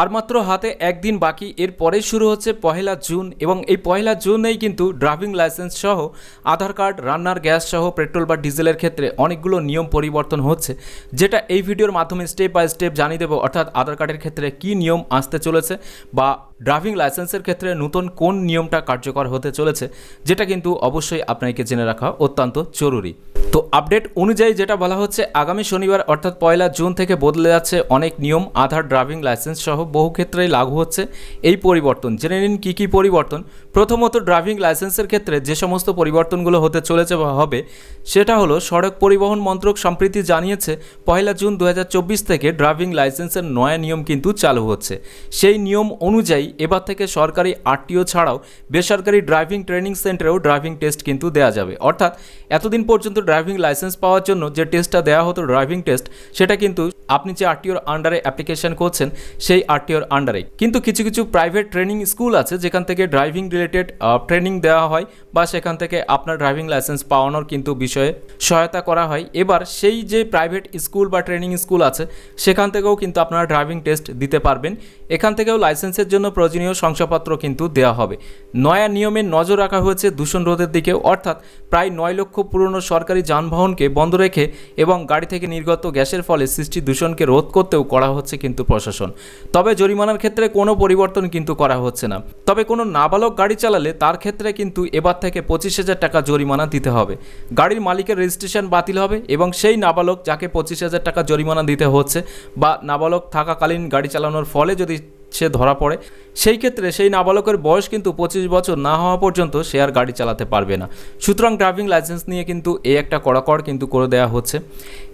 আর মাত্র হাতে একদিন বাকি, এর পরে শুরু হচ্ছে পহেলা জুন এবং এই পহেলা জুনেই কিন্তু ড্রাইভিং লাইসেন্স সহ আধার কার্ড, রান্নার গ্যাস সহ পেট্রোল বা ডিজেলের ক্ষেত্রে অনেকগুলো নিয়ম পরিবর্তন হচ্ছে, যেটা এই ভিডিওর মাধ্যমে স্টেপ বাই স্টেপ জানিয়ে দেবো, অর্থাৎ আধার কার্ডের ক্ষেত্রে কি নিয়ম আসতে চলেছে বা ড্রাইভিং লাইসেন্সের ক্ষেত্রে নতুন কোন নিয়মটা কার্যকর হতে চলেছে, যেটা কিন্তু অবশ্যই আপনাকে জেনে রাখা অত্যন্ত জরুরি। তো আপডেট অনুযায়ী যেটা বলা হচ্ছে, আগামী শনিবার অর্থাৎ পয়লা জুন থেকে বদলে যাচ্ছে অনেক নিয়ম, আধার, ড্রাইভিং লাইসেন্স সহ বহু ক্ষেত্রেই লাগু হচ্ছে এই পরিবর্তন। জেনে নিন কী কী পরিবর্তন। প্রথমত ড্রাইভিং লাইসেন্সের ক্ষেত্রে যে সমস্ত পরিবর্তনগুলো হতে চলেছে বা হবে, সেটা হলো সড়ক পরিবহন মন্ত্রক সম্প্রতি জানিয়েছে পয়লা জুন দু হাজার চব্বিশ থেকে ড্রাইভিং লাইসেন্সের নয়া নিয়ম কিন্তু চালু হচ্ছে। সেই নিয়ম অনুযায়ী এবার থেকে সরকারি আরটিও ছাড়াও বেসরকারি ড্রাইভিং ট্রেনিং সেন্টারেও ড্রাইভিং টেস্ট কিন্তু দেওয়া যাবে। অর্থাৎ এতদিন পর্যন্ত ড্রাইভিং লাইসেন্স পাওয়ার জন্য যে টেস্টটা দেওয়া হতো ড্রাইভিং টেস্ট সেটা কিন্তু আপনি যে আরটিওর আন্ডারে অ্যাপ্লিকেশন করছেন, সেই আরটিওর আন্ডারে। কিন্তু কিছু কিছু প্রাইভেট ট্রেনিং স্কুল আছে যেখান থেকে ড্রাইভিং রিলেটেড ট্রেনিং দেওয়া হয় বা সেখান থেকে আপনার ড্রাইভিং লাইসেন্স পাওয়ানোর কিন্তু বিষয়ে সহায়তা করা হয়। এবার সেই যে প্রাইভেট স্কুল বা ট্রেনিং স্কুল আছে, সেখান থেকেও কিন্তু আপনারা ড্রাইভিং টেস্ট দিতে পারবেন। এখান থেকেও লাইসেন্সের জন্য প্রয়োজনীয় শংসাপত্র কিন্তু দেওয়া হবে। নয়া নিয়মে নজর রাখা হয়েছে দূষণ রোধের দিকে। অর্থাৎ প্রায় নয় লক্ষ পুরনো সরকারি যানবাহনকে বন্ধ রেখে এবং গাড়ি থেকে নির্গত গ্যাসের ফলে সৃষ্টি দূষণকে রোধ করতেও করা হচ্ছে কিন্তু প্রশাসন। তবে জরিমানার ক্ষেত্রে কোনো পরিবর্তন কিন্তু করা হচ্ছে না। তবে কোনো নাবালক গাড়ি চালালে তার ক্ষেত্রে কিন্তু এবার থেকে পঁচিশ হাজার টাকা জরিমানা দিতে হবে। গাড়ির মালিকের রেজিস্ট্রেশন বাতিল হবে এবং সেই নাবালক যাকে পঁচিশ হাজার টাকা জরিমানা দিতে হচ্ছে বা নাবালক থাকাকালীন গাড়ি চালানোর ফলে যদি সে ধরা পড়ে, সেই ক্ষেত্রে সেই নাবালকের বয়স কিন্তু পঁচিশ বছর না হওয়া পর্যন্ত সে আর গাড়ি চালাতে পারবে না। সুতরাং ড্রাইভিং লাইসেন্স নিয়ে কিন্তু এই একটা কড়াকড় কিন্তু করে দেওয়া হচ্ছে।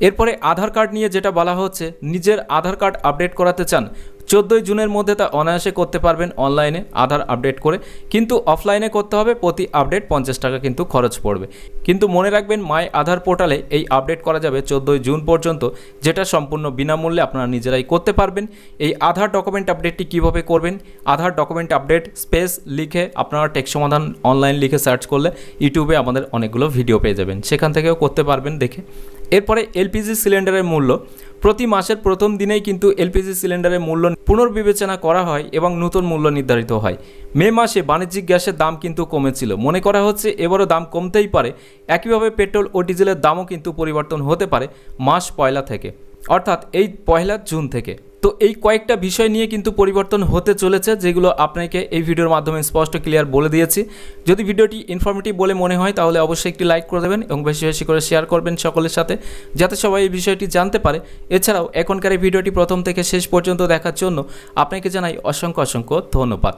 এরপরে আধার কার্ড নিয়ে যেটা বলা হচ্ছে, নিজের আধার কার্ড আপডেট করাতে চান চোদ্দোই জুনের মধ্যে তা অনায়াসে করতে পারবেন অনলাইনে আধার আপডেট করে। কিন্তু অফলাইনে করতে হবে, প্রতি আপডেট পঞ্চাশ টাকা কিন্তু খরচ পড়বে। কিন্তু মনে রাখবেন, মাই আধার পোর্টালে এই আপডেট করা যাবে চোদ্দোই জুন পর্যন্ত, যেটা সম্পূর্ণ বিনামূল্যে আপনারা নিজেরাই করতে পারবেন। এই আধার ডকুমেন্ট আপডেটটি কীভাবে করবেন? আধার ডকুমেন্ট আপডেট স্পেস লিখে আপনারা টেক সমাধান অনলাইন লিখে সার্চ করলে ইউটিউবে আমাদের অনেকগুলো ভিডিও পেয়ে যাবেন। সেখান থেকেও করতে পারবেন দেখে। এরপরে এলপিজি সিলিন্ডারের মূল্য প্রতি মাসের প্রথম দিনেই কিন্তু এলপিজি সিলিন্ডারের মূল্য পুনর্বিবেচনা করা হয় এবং নতুন মূল্য নির্ধারিত হয়। মে মাসে বাণিজ্যিক গ্যাসের দাম কিন্তু কমেছিল। মনে করা হচ্ছে এবারও দাম কমতেই পারে। একইভাবে পেট্রোল ও ডিজেলের দামও কিন্তু পরিবর্তন হতে পারে মাস পয়লা থেকে। অর্থাৎ এই পয়লা জুন থেকে। তো এই কয়েকটা বিষয় নিয়ে কিন্তু পরিবর্তন হতে চলেছে, যেগুলো আপনাকে এই ভিডিওর মাধ্যমে স্পষ্ট ক্লিয়ার বলে দিয়েছি। যদি ভিডিওটি ইনফরমেটিভ বলে মনে হয়, তাহলে অবশ্যই একটি লাইক করে দেবেন এবং বেশি বেশি করে শেয়ার করবেন সকলের সাথে, যাতে সবাই এই বিষয়টি জানতে পারে। এছাড়াও, এখনকার এই ভিডিওটি প্রথম থেকে শেষ পর্যন্ত দেখার জন্য আপনাকে জানাই অসংখ্য অসংখ্য ধন্যবাদ।